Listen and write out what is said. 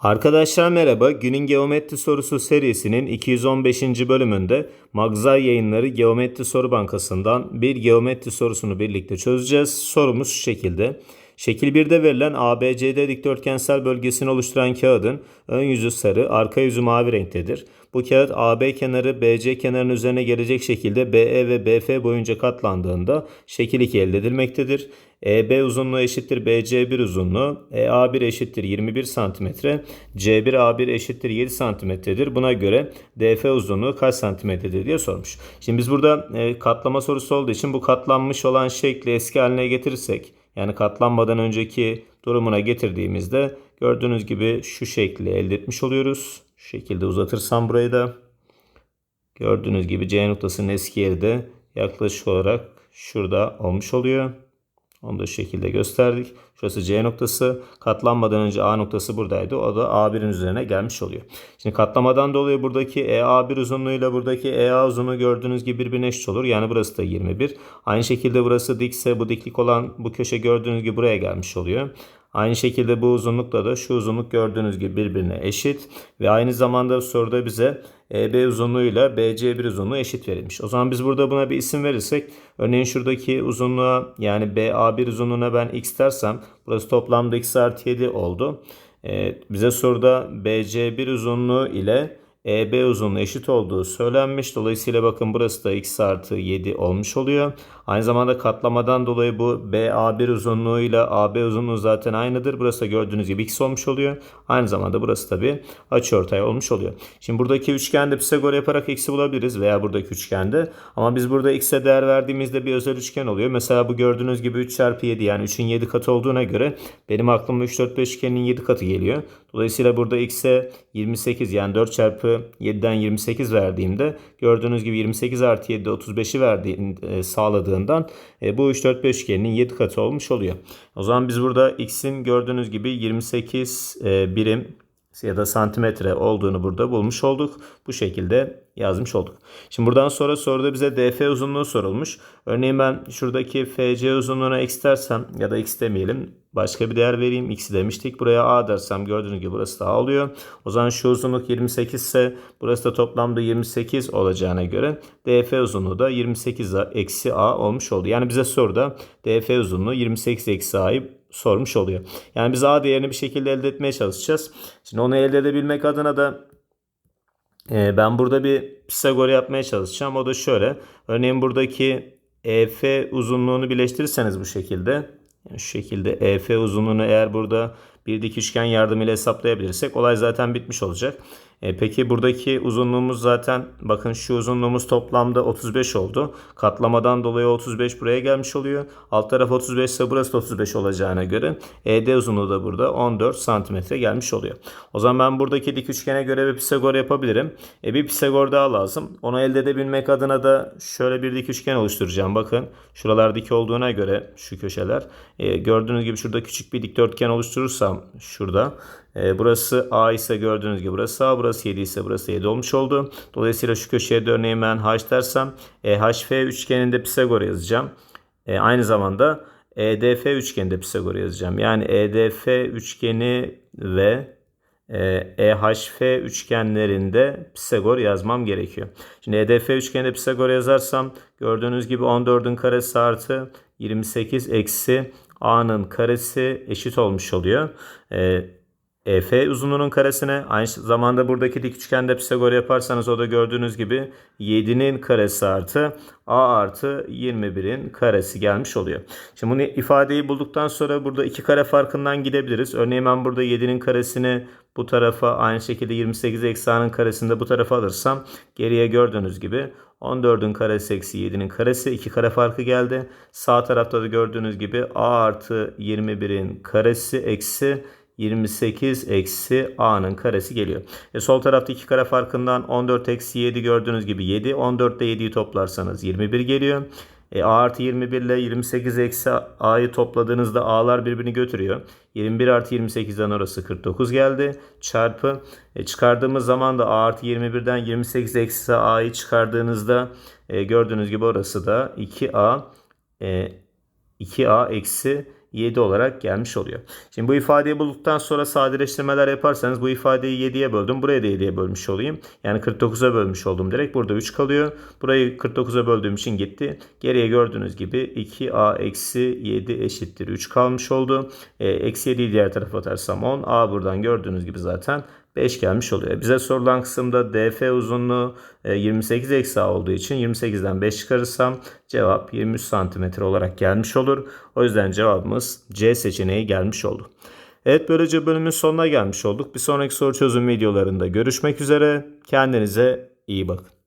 Arkadaşlar merhaba. Günün Geometri Sorusu serisinin 215. bölümünde Magzay Yayınları Geometri Soru Bankası'ndan bir geometri sorusunu birlikte çözeceğiz. Sorumuz şu şekilde. Şekil 1'de verilen ABCD dikdörtgensel bölgesini oluşturan kağıdın ön yüzü sarı, arka yüzü mavi renktedir. Bu kağıt AB kenarı BC kenarının üzerine gelecek şekilde BE ve BF boyunca katlandığında şekil 2 elde edilmektedir. EB uzunluğu eşittir BC1 uzunluğu, EA1 eşittir 21 cm, C1 A1 eşittir 7 cm'dir. Buna göre DF uzunluğu kaç santimetredir diye sormuş. Şimdi biz burada e, katlama sorusu olduğu için bu katlanmış olan şekli eski haline getirirsek yani katlanmadan önceki durumuna getirdiğimizde gördüğünüz gibi şu şekli elde etmiş oluyoruz. Şu şekilde uzatırsam burayı da gördüğünüz gibi C noktasının eski yeri de yaklaşık olarak şurada olmuş oluyor. Onu da şu şekilde gösterdik. Şurası C noktası. Katlanmadan önce A noktası buradaydı. O da A1'in üzerine gelmiş oluyor. Şimdi katlamadan dolayı buradaki EA1 uzunluğuyla buradaki EA uzunluğu gördüğünüz gibi birbirine eşit olur. Yani burası da 21. Aynı şekilde burası dikse bu diklik olan bu köşe gördüğünüz gibi buraya gelmiş oluyor. Aynı şekilde bu uzunlukla da şu uzunluk gördüğünüz gibi birbirine eşit ve aynı zamanda soruda bize EB uzunluğuyla BC1 uzunluğu eşit verilmiş. O zaman biz burada buna bir isim verirsek örneğin şuradaki uzunluğa yani BA1 uzunluğuna ben x dersem burası toplamda x artı 7 oldu. Ee, bize soruda BC1 uzunluğu ile EB uzunluğu eşit olduğu söylenmiş. Dolayısıyla bakın burası da x artı 7 olmuş oluyor. Aynı zamanda katlamadan dolayı bu BA1 uzunluğuyla AB uzunluğu zaten aynıdır. Burası da gördüğünüz gibi x olmuş oluyor. Aynı zamanda burası tabi açıortay olmuş oluyor. Şimdi buradaki üçgende Pisagor yaparak x'i bulabiliriz veya buradaki üçgende. Ama biz burada x'e değer verdiğimizde bir özel üçgen oluyor. Mesela bu gördüğünüz gibi 3 çarpı 7 yani 3'ün 7 katı olduğuna göre benim aklıma 3 4 5 üçgenin 7 katı geliyor. Dolayısıyla burada x'e 28 yani 4 çarpı 7'den 28 verdiğimde gördüğünüz gibi 28 artı 7'de 35'i verdiğini e, sağladığından e, bu 3 4 5 üçgeninin 7 katı olmuş oluyor. O zaman biz burada x'in gördüğünüz gibi 28 e, birim ya da santimetre olduğunu burada bulmuş olduk. Bu şekilde yazmış olduk. Şimdi buradan sonra soruda bize DF uzunluğu sorulmuş. Örneğin ben şuradaki FC uzunluğuna x dersem ya da x demeyelim. Başka bir değer vereyim. X'i demiştik. Buraya A dersem gördüğünüz gibi burası da A oluyor. O zaman şu uzunluk 28 ise burası da toplamda 28 olacağına göre DF uzunluğu da 28 eksi A olmuş oldu. Yani bize soruda DF uzunluğu 28 eksi A'yı sormuş oluyor. Yani biz A değerini bir şekilde elde etmeye çalışacağız. Şimdi onu elde edebilmek adına da e, ben burada bir Pisagor yapmaya çalışacağım. O da şöyle. Örneğin buradaki EF uzunluğunu birleştirirseniz bu şekilde. Yani şu şekilde EF uzunluğunu eğer burada bir dik üçgen yardımıyla hesaplayabilirsek olay zaten bitmiş olacak. E, peki buradaki uzunluğumuz zaten bakın şu uzunluğumuz toplamda 35 oldu. Katlamadan dolayı 35 buraya gelmiş oluyor. Alt taraf 35 ise burası da 35 olacağına göre ED uzunluğu da burada 14 santimetre gelmiş oluyor. O zaman ben buradaki dik üçgene göre bir Pisagor yapabilirim. E, bir Pisagor daha lazım. Onu elde edebilmek adına da şöyle bir dik üçgen oluşturacağım. Bakın şuralar dik olduğuna göre şu köşeler. E, gördüğünüz gibi şurada küçük bir dikdörtgen oluşturursam şurada. E, burası A ise gördüğünüz gibi burası A. Burası 7 ise burası 7 olmuş oldu. Dolayısıyla şu köşeye de örneğin ben H dersem e, HF üçgeninde Pisagor yazacağım. E, aynı zamanda EDF üçgeninde Pisagor yazacağım. Yani EDF üçgeni ve EHF üçgenlerinde Pisagor yazmam gerekiyor. Şimdi EDF üçgeninde Pisagor yazarsam gördüğünüz gibi 14'ün karesi artı 28 eksi A'nın karesi eşit olmuş oluyor. EF uzunluğunun karesine aynı zamanda buradaki dik üçgende Pisagor yaparsanız o da gördüğünüz gibi 7'nin karesi artı A artı 21'in karesi gelmiş oluyor. Şimdi bunu ifadeyi bulduktan sonra burada iki kare farkından gidebiliriz. Örneğin ben burada 7'nin karesini bu tarafa aynı şekilde 28 eksi A'nın karesini de bu tarafa alırsam geriye gördüğünüz gibi 14'ün karesi eksi 7'nin karesi 2 kare farkı geldi. Sağ tarafta da gördüğünüz gibi A artı 21'in karesi eksi 28 eksi a'nın karesi geliyor. E sol tarafta iki kare farkından 14 eksi 7 gördüğünüz gibi 7. 14 ile 7'yi toplarsanız 21 geliyor. E, a artı 21 ile 28 eksi a'yı topladığınızda a'lar birbirini götürüyor. 21 artı 28'den orası 49 geldi. Çarpı e, çıkardığımız zaman da a artı 21'den 28 eksi a'yı çıkardığınızda e, gördüğünüz gibi orası da 2a e, 2a eksi 7 olarak gelmiş oluyor. Şimdi bu ifadeyi bulduktan sonra sadeleştirmeler yaparsanız bu ifadeyi 7'ye böldüm. Buraya da 7'ye bölmüş olayım. Yani 49'a bölmüş oldum direkt. Burada 3 kalıyor. Burayı 49'a böldüğüm için gitti. Geriye gördüğünüz gibi 2a eksi 7 eşittir 3 kalmış oldu. E, eksi 7'yi diğer tarafa atarsam 10. a buradan gördüğünüz gibi zaten 5 gelmiş oluyor. Bize sorulan kısımda DF uzunluğu e, 28 eksi A olduğu için 28'den 5 çıkarırsam cevap 23 santimetre olarak gelmiş olur. O yüzden cevabımız C seçeneği gelmiş oldu. Evet böylece bölümün sonuna gelmiş olduk. Bir sonraki soru çözüm videolarında görüşmek üzere. Kendinize iyi bakın.